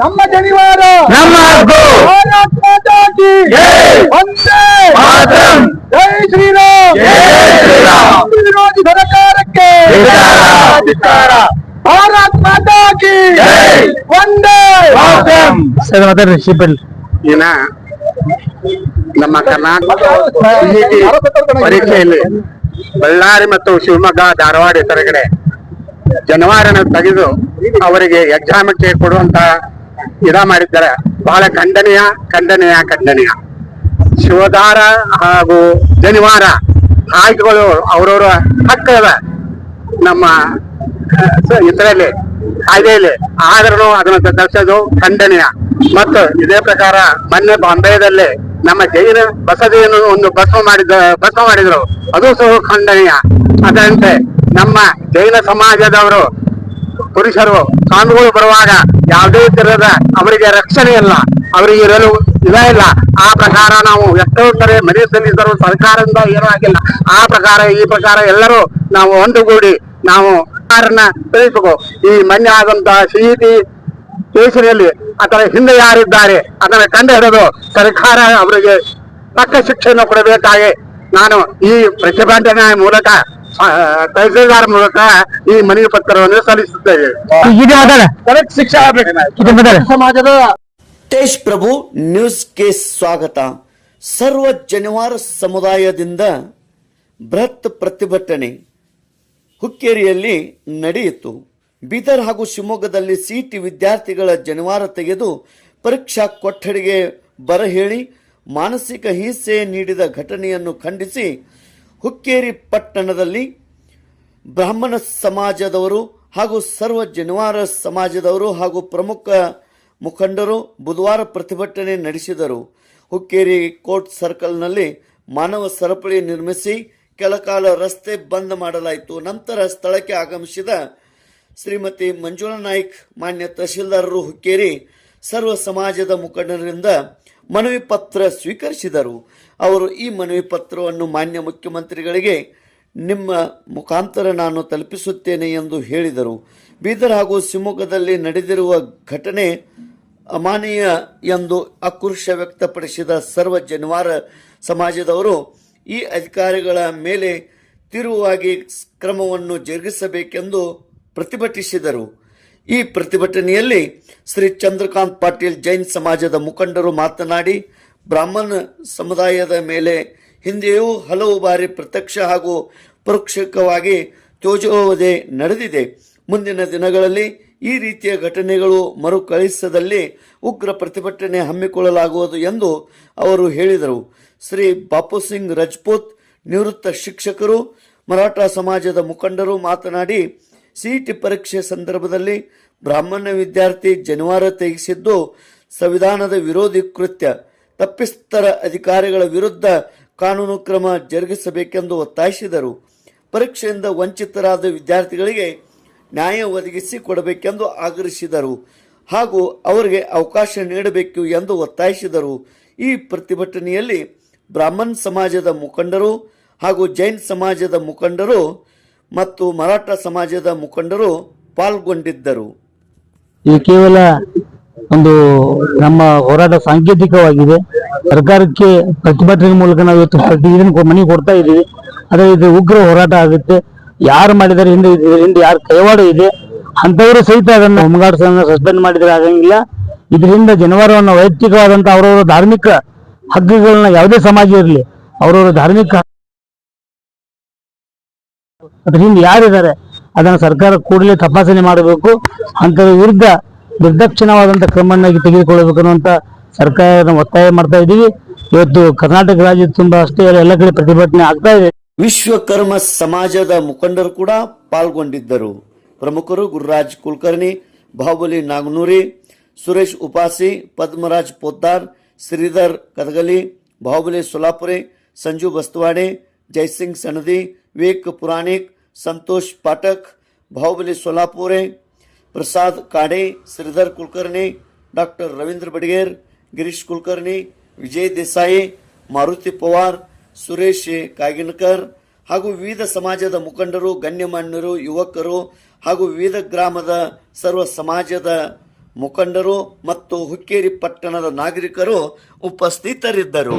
ನಮ್ಮ ಜನಿವಾರ ನಮ್ಮ ಹಕ್ಕು. ಭಾರತ್ ಮಾತಾ ಕಿ ಜೈ. ವಂದೇ ಮಾತರಂ. ಜೈ ಶ್ರೀರಾಮ್ ಜೈ ಶ್ರೀರಾಮ್. ಹಿಂದೂ ವಿರೋಧಿ ಸರ್ಕಾರಕ್ಕೆ. ಭಾರತ್ ಮಾತಾ ಕಿ ಜೈ. ವಂದೇ ಮಾತರಂ. ಸರ್ ಮಾತಾಡ್ರಿ ಶಿಪಲ್ ದಿನ ನಮ್ಮ ಕರ್ನಾಟಕ ಪರೀಕ್ಷೆಯಲ್ಲಿ ಬಳ್ಳಾರಿ ಮತ್ತು ಶಿವಮೊಗ್ಗ ಧಾರವಾಡ ಇತರ ಕಡೆ ಜನವಾರನ ತೆಗೆದು ಅವರಿಗೆ ಎಕ್ಸಾಮಕ್ಕೆ ಕೊಡುವಂತ ಇದ ಮಾಡಿದ್ದಾರೆ. ಬಹಳ ಖಂಡನೀಯ ಖಂಡನೀಯ ಖಂಡನೀಯ. ಶಿವಧಾರ ಹಾಗೂ ಜನಿವಾರ ಆಯ್ಕೆಗಳು ಅವರವರ ಹಕ್ಕದ ನಮ್ಮ ಇದರಲ್ಲಿ, ಕಾಯ್ದೆಯಲ್ಲಿ. ಆದ್ರೂ ಅದನ್ನು ದರ್ಶಿಸೋದು ಖಂಡನೀಯ. ಮತ್ತು ಇದೇ ಪ್ರಕಾರ ಮೊನ್ನೆ ಬಾಂಬೆದಲ್ಲಿ ನಮ್ಮ ಜೈನ ಬಸದಿಯನ್ನು ಒಂದು ಭಸ್ಮ ಮಾಡಿದ, ಭಸ್ಮ ಮಾಡಿದ್ರು. ಅದು ಸಹ ಖಂಡನೀಯ. ಅದರಂತೆ ನಮ್ಮ ಜೈನ ಸಮಾಜದವರು ಪುರುಷರು ಸ್ವಾಮಿಗಳು ಬರುವಾಗ ಯಾವುದೇ ತರಹದ ಅವರಿಗೆ ರಕ್ಷಣೆ ಇಲ್ಲ, ಅವರಿಗೆ ಇರಲು ಇದ ಇಲ್ಲ. ಆ ಪ್ರಕಾರ ನಾವು ಎಷ್ಟೋ ಕಡೆ ಮನೆ ಸಲ್ಲಿಸಿದರು ಸರ್ಕಾರದಿಂದ ಏನೂ ಆಗಿಲ್ಲ. ಆ ಪ್ರಕಾರ, ಈ ಪ್ರಕಾರ ಎಲ್ಲರೂ ನಾವು ಒಂದುಗೂಡಿ ನಾವು ಸರ್ಕಾರನ ತಿಳಿಸಬೇಕು. ಈ ಮೊನ್ನೆ ಆದಂತಹ ಸಿಇಟಿ ಕೇಸಿನಲ್ಲಿ ಅದರ ಹಿಂದೆ ಯಾರಿದ್ದಾರೆ ಅದರ ಕಂಡು ಹಿಡಿದು ಸರ್ಕಾರ ಅವರಿಗೆ ತಕ್ಕ ಶಿಕ್ಷೆಯನ್ನು ಕೊಡಬೇಕಾಗಿ ನಾನು ಈ ಪ್ರತಿಭಟನೆ ಮೂಲಕ ತಹಸೀಲ್ದಾರ್ ಮೂಲಕ ಈ ಮನವಿ ಪತ್ರವನ್ನು ಸಲ್ಲಿಸುತ್ತೇವೆ. ಕರೆಕ್ಟ್ ಶಿಕ್ಷೆ ಆಗ್ಬೇಕು ಸಮಾಜದ ತೇಜ್ ಪ್ರಭು ನ್ಯೂಸ್ಗೆ ಸ್ವಾಗತ. ಸರ್ವ ಜನಿವಾರ ಸಮುದಾಯದಿಂದ ಬೃಹತ್ ಪ್ರತಿಭಟನೆ ಹುಕ್ಕೇರಿಯಲ್ಲಿ ನಡೆಯಿತು. ಬೀದರ್ ಹಾಗೂ ಶಿವಮೊಗ್ಗದಲ್ಲಿ ಸಿಟಿ ವಿದ್ಯಾರ್ಥಿಗಳ ಜನಿವಾರ ತೆಗೆದು ಪರೀಕ್ಷಾ ಕೊಠಡಿಗೆ ಬರಹೇಳಿ ಮಾನಸಿಕ ಹಿಂಸೆ ನೀಡಿದ ಘಟನೆಯನ್ನು ಖಂಡಿಸಿ ಹುಕ್ಕೇರಿ ಪಟ್ಟಣದಲ್ಲಿ ಬ್ರಾಹ್ಮಣ ಸಮಾಜದವರು ಹಾಗೂ ಸರ್ವ ಜನಿವಾರ ಸಮಾಜದವರು ಹಾಗೂ ಪ್ರಮುಖ ಮುಖಂಡರು ಬುಧವಾರ ಪ್ರತಿಭಟನೆ ನಡೆಸಿದರು. ಹುಕ್ಕೇರಿ ಕೋರ್ಟ್ ಸರ್ಕಲ್ನಲ್ಲಿ ಮಾನವ ಸರಪಳಿ ನಿರ್ಮಿಸಿ ಕೆಲಕಾಲ ರಸ್ತೆ ಬಂದ್ ಮಾಡಲಾಯಿತು. ನಂತರ ಸ್ಥಳಕ್ಕೆ ಆಗಮಿಸಿದ ಶ್ರೀಮತಿ ಮಂಜುಳಾ ನಾಯ್ಕ್, ಮಾನ್ಯ ತಹಶೀಲ್ದಾರರು ಹುಕ್ಕೇರಿ ಸರ್ವ ಸಮಾಜದ ಮುಖಂಡರಿಂದ ಮನವಿ ಪತ್ರ ಸ್ವೀಕರಿಸಿದರು. ಅವರು ಈ ಮನವಿ ಪತ್ರವನ್ನು ಮಾನ್ಯ ಮುಖ್ಯಮಂತ್ರಿಗಳಿಗೆ, ನಿಮ್ಮ ಮುಖಾಂತರ ನಾನು ತಲುಪಿಸುತ್ತೇನೆ ಎಂದು ಹೇಳಿದರು. ಬೀದರ್ ಹಾಗೂ ಶಿವಮೊಗ್ಗದಲ್ಲಿ ನಡೆದಿರುವ ಘಟನೆ ಅಮಾನೀಯ ಎಂದು ಆಕ್ರೋಶ ವ್ಯಕ್ತಪಡಿಸಿದ ಸರ್ವ ಜನಿವಾರ ಸಮಾಜದವರು ಈ ಅಧಿಕಾರಿಗಳ ಮೇಲೆ ತಿರುವಾಗಿ ಕ್ರಮವನ್ನು ಜರುಗಿಸಬೇಕೆಂದು ಪ್ರತಿಭಟಿಸಿದರು. ಈ ಪ್ರತಿಭಟನೆಯಲ್ಲಿ ಶ್ರೀ ಚಂದ್ರಕಾಂತ್ ಪಾಟೀಲ್ ಜೈನ್ ಸಮಾಜದ ಮುಖಂಡರು ಮಾತನಾಡಿ, ಬ್ರಾಹ್ಮಣ ಸಮುದಾಯದ ಮೇಲೆ ಹಿಂದೆಯೂ ಹಲವು ಬಾರಿ ಪ್ರತ್ಯಕ್ಷ ಹಾಗೂ ಪರೋಕ್ಷಕವಾಗಿ ತೋಜುವುದೇ ನಡೆದಿದೆ. ಮುಂದಿನ ದಿನಗಳಲ್ಲಿ ಈ ರೀತಿಯ ಘಟನೆಗಳು ಮರುಕಳಿಸದಲ್ಲಿ ಉಗ್ರ ಪ್ರತಿಭಟನೆ ಹಮ್ಮಿಕೊಳ್ಳಲಾಗುವುದು ಎಂದು ಅವರು ಹೇಳಿದರು. ಶ್ರೀ ಬಾಪು ಸಿಂಗ್ ರಜಪೂತ್ ನಿವೃತ್ತ ಶಿಕ್ಷಕರು, ಮರಾಠ ಸಮಾಜದ ಮುಖಂಡರು ಮಾತನಾಡಿ ಸಿಇಟಿ ಪರೀಕ್ಷೆ ಸಂದರ್ಭದಲ್ಲಿ ಬ್ರಾಹ್ಮಣ ವಿದ್ಯಾರ್ಥಿ ಜನಿವಾರ ತೆಗೆಸಿದ್ದು ಸಂವಿಧಾನದ ವಿರೋಧಿ ಕೃತ್ಯ. ತಪ್ಪಿಸ್ತರ ಅಧಿಕಾರಿಗಳ ವಿರುದ್ಧ ಕಾನೂನು ಕ್ರಮ ಜರುಗಿಸಬೇಕೆಂದು ಒತ್ತಾಯಿಸಿದರು. ಪರೀಕ್ಷೆಯಿಂದ ವಂಚಿತರಾದ ವಿದ್ಯಾರ್ಥಿಗಳಿಗೆ ನ್ಯಾಯ ಒದಗಿಸಿ ಕೊಡಬೇಕೆಂದು ಆಗ್ರಹಿಸಿದರು. ಹಾಗೂ ಅವರಿಗೆ ಅವಕಾಶ ನೀಡಬೇಕು ಎಂದು ಒತ್ತಾಯಿಸಿದರು. ಈ ಪ್ರತಿಭಟನೆಯಲ್ಲಿ ಬ್ರಾಹ್ಮಣ್ ಸಮಾಜದ ಮುಖಂಡರು ಹಾಗೂ ಜೈನ್ ಸಮಾಜದ ಮುಖಂಡರು ಮತ್ತು ಮರಾಠ ಸಮಾಜದ ಮುಖಂಡರು ಪಾಲ್ಗೊಂಡಿದ್ದರು. ಇದು ಕೇವಲ ಒಂದು ನಮ್ಮ ಹೋರಾಟ ಸಾಂಕೇತಿಕವಾಗಿದೆ. ಸರ್ಕಾರಕ್ಕೆ ಪ್ರತಿಭಟನೆ ಮೂಲಕ ನಾವು ಇವತ್ತು ಪ್ರತಿದಿನ ಮನೆ ಕೊಡ್ತಾ ಇದ್ದೀವಿ. ಆದರೆ ಇದು ಉಗ್ರ ಹೋರಾಟ ಆಗುತ್ತೆ. ಯಾರು ಮಾಡಿದ್ದಾರೆ ಹಿಂದೆ ಹಿಂದೆ ಯಾರು ಕೈವಾಡ ಇದೆ ಅಂತವರು ಸಹಿತ ಅದನ್ನು ಹೋಮಗಾರ್ಡ್ಸ್ ಸಸ್ಪೆಂಡ್ ಮಾಡಿದರೆ ಆಗಂಗಿಲ್ಲ. ಇದರಿಂದ ಜನವಾರವನ್ನು ವೈಯಕ್ತಿಕವಾದಂತಹ ಅವರವರ ಧಾರ್ಮಿಕ ಹಕ್ಕುಗಳನ್ನ ಯಾವುದೇ ಸಮಾಜ ಇರಲಿ, ಅವರವರ ಧಾರ್ಮಿಕ ಅದ್ರ ಹಿಂದೆ ಯಾರಿದ್ದಾರೆ, ಅದನ್ನು ಸರ್ಕಾರ ಕೂಡಲೇ ತಪಾಸಣೆ ಮಾಡಬೇಕು ಅಂತ ವಿರುದ್ಧ ನಿರ್ದಕ್ಷಿಣವಾದಂಥ ಕ್ರಮವನ್ನಾಗಿ ತೆಗೆದುಕೊಳ್ಳಬೇಕು ಅನ್ನುವಂಥ ಸರ್ಕಾರ ಒತ್ತಾಯ ಮಾಡ್ತಾ ಇದ್ದೀವಿ. ಇವತ್ತು ಕರ್ನಾಟಕ ರಾಜ್ಯ ತುಂಬಾ ಅಷ್ಟೇ, ಎಲ್ಲ ಕಡೆ ಪ್ರತಿಭಟನೆ ಆಗ್ತಾ ಇದೆ. ವಿಶ್ವಕರ್ಮ ಸಮಾಜದ ಮುಖಂಡರು ಕೂಡ ಪಾಲ್ಗೊಂಡಿದ್ದರು. ಪ್ರಮುಖರು ಗುರುರಾಜ್ ಕುಲಕರ್ಣಿ, ಬಾಹುಬಲಿ ನಾಗನೂರಿ, ಸುರೇಶ್ ಉಪಾಸಿ, ಪದ್ಮರಾಜ್ ಪೋದ್ದಾರ್, ಶ್ರೀಧರ್ ಕದಗಲಿ, ಬಾಹುಬಲಿ ಸೊಲಾಪುರಿ, ಸಂಜು ಬಸ್ತವಾಡೆ ಜೈಸಿಂಗ್ ಸನದಿ ವಿವೇಕ್ पुराणिक ಸಂತೋಷ್ पाठक ಬಾಹುಬಲಿ सोलापुरे ಪ್ರಸಾದ್ ಕಾಡೆ ಶ್ರೀಧರ್ कुलकर्णी ಡಾಕ್ಟರ್ ರವೀಂದ್ರ बडगेर ಗಿರೀಶ್ कुलकर्णी ವಿಜಯ್ ದೇಸಾಯಿ, ಮಾರುತಿ ಪವಾರ್, ಸುರೇಶ್ ಕಾಗಿನಕರ್ ಹಾಗೂ ವಿವಿಧ ಸಮಾಜದ ಮುಖಂಡರು, ಗಣ್ಯಮಾನ್ಯರು, ಯುವಕರು ಹಾಗೂ ವಿವಿಧ ಗ್ರಾಮದ ಸರ್ವ ಸಮಾಜದ ಮುಖಂಡರು ಮತ್ತು ಹುಕ್ಕೇರಿ ಪಟ್ಟಣದ ನಾಗರಿಕರು ಉಪಸ್ಥಿತರಿದ್ದರು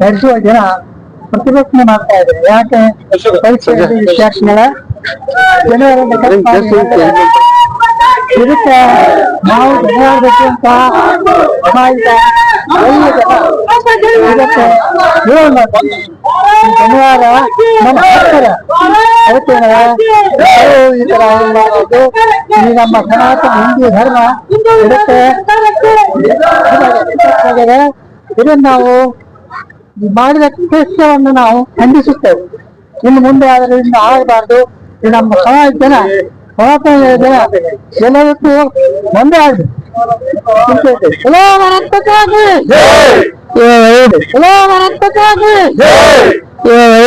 ನಡೆಸುವ ಜನ ಪ್ರತಿಭಟನೆ ಮಾಡ್ತಾ ಇದ್ದಾರೆ ಯಾಕೆ ಪರೀಕ್ಷೆ ವಿದ್ಯಾರ್ಥಿಗಳ. ಇದಕ್ಕೆ ನಾವು ಜನರಾಗಬೇಕು ಅಂತ ನಮ್ಮ ಈ ನಮ್ಮ ಸನಾತನ ಹಿಂದೂ ಧರ್ಮ ಇದಕ್ಕೆ ನಾವು ಮಾಡಿದ ಕೃತ್ಯವನ್ನು ನಾವು ಖಂಡಿಸುತ್ತೇವೆ. ಇನ್ನು ಮುಂದೆ ಅದರಿಂದ ಆಗಬಾರ್ದು. ಇದು ನಮ್ಮ ಸಮಾಜ ಜನ ಸನಾತನ ಜನ ಎಲ್ಲದಕ್ಕೂ Yeah, I heard it. Hello, man. What's up. Hey! Yeah,